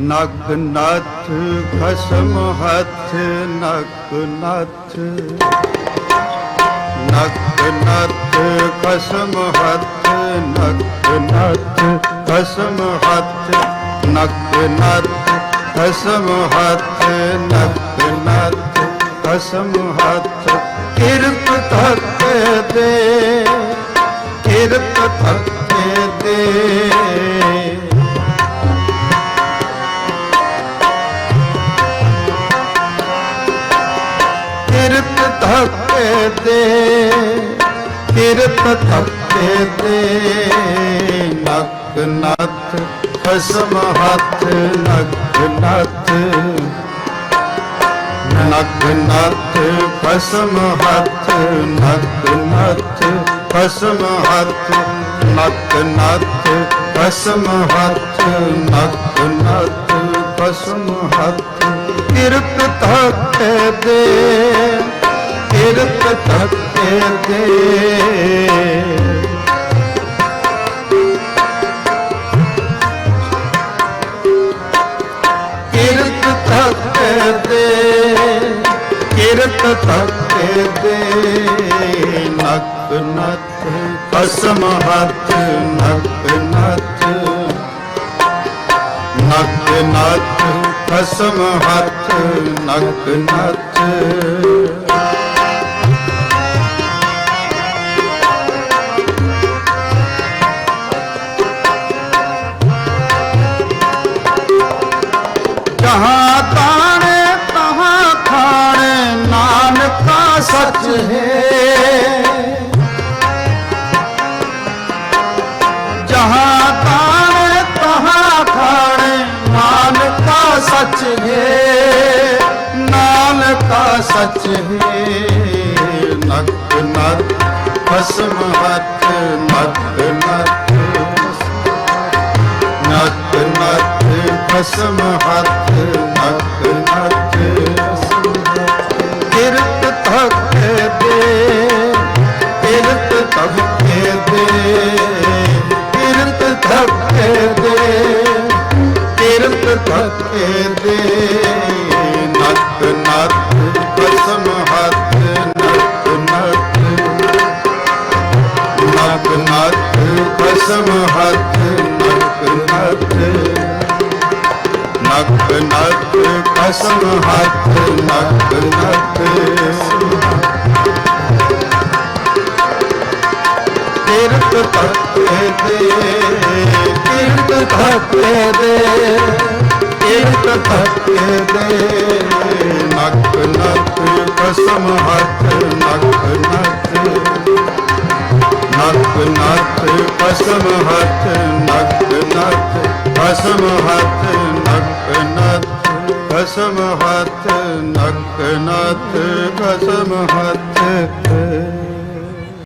ਨਗ ਨਥ ਖਸਮ ਹੱਥ ਨਖ ਨਥ ਨਗ ਨਥ ਖਸਮ ਹੱਥ ਨਖ ਨਥ ਖਸਮ ਹੱਥ ਨਖ ਨਥ ਖਸਮ ਹੱਥ ਨਖ ਨਥ ਖਸਮ ਹੱਥ ਕਿਰਤ ਤੱਕ ਦੇ। ਕਿਰਤ ਤੱਕ ਧੱਕੇ ਦੇ ਕਿਰਤ ਧੱਕੇ ਦੇ ਨਕ ਨਥ, ਖਸਮ ਹੱਥ ਨਕ ਨਥ। ਨਕ ਨਥ, ਖਸਮ ਹੱਥ ਨਕ ਨਥ, ਖਸਮ ਹੱਥ। ਨਕ ਨਥ, ਖਸਮ ਹੱਥ ਨਕ ਨਥ, ਖਸਮ ਹੱਥ। ਕਿਰਤ ਤੱਕ ਦੇ ਕਿਰਤ ਧੱਕੇ ਦੇ ਕਿਰਤ ਧੱਕੇ ਦੇ ਨਕ ਨਤ ਕਸਮ ਹੱਥ, ਨਕ ਨਥ। ਨਕ ਨਤ ਕਸਮ ਹੱਥ, ਨਕ ਨਥ। ਨਾਨਕਾ ਸੱਚ ਹੈ। ਜਹਾਂ ਤਾਣੇ, ਤਹਾਂ ਖਾਣੇ, ਨਾਨਕਾ ਸੱਚ ਹੈ। ਨਾਨਕਾ ਸੱਚ ਹੈ। ਨਕ ਨਕ, ਖਸਮ ਹੱਥ, ਨਕ ਨਕ। ਨਕ ਨਕ, ਖਸਮ ਹੱਥ ਨਕ ਨਕ। ਕਸਮ ਹੱਥ ਨਕ ਨਕ। ਕਿਰਤ ਧੱਕੇ ਦੇ ਕਿਰਤ ਧੱਕੇ ਕਿਰਤ ਧੱਕੇ ਦੇ ਨਕ ਨਕ ਖਸਮ ਹੱਥ ਨਕ ਨਕ ਨਕ ਨਕ ਖਸਮ ਹੱਥ ਨਕ ਨਕ ਖਸਮ ਹੱਥ ਨਕ ਨਕ ਖਸਮ ਹੱਥ ਨਕ ਨਕ ਖਸਮ ਹੱਥ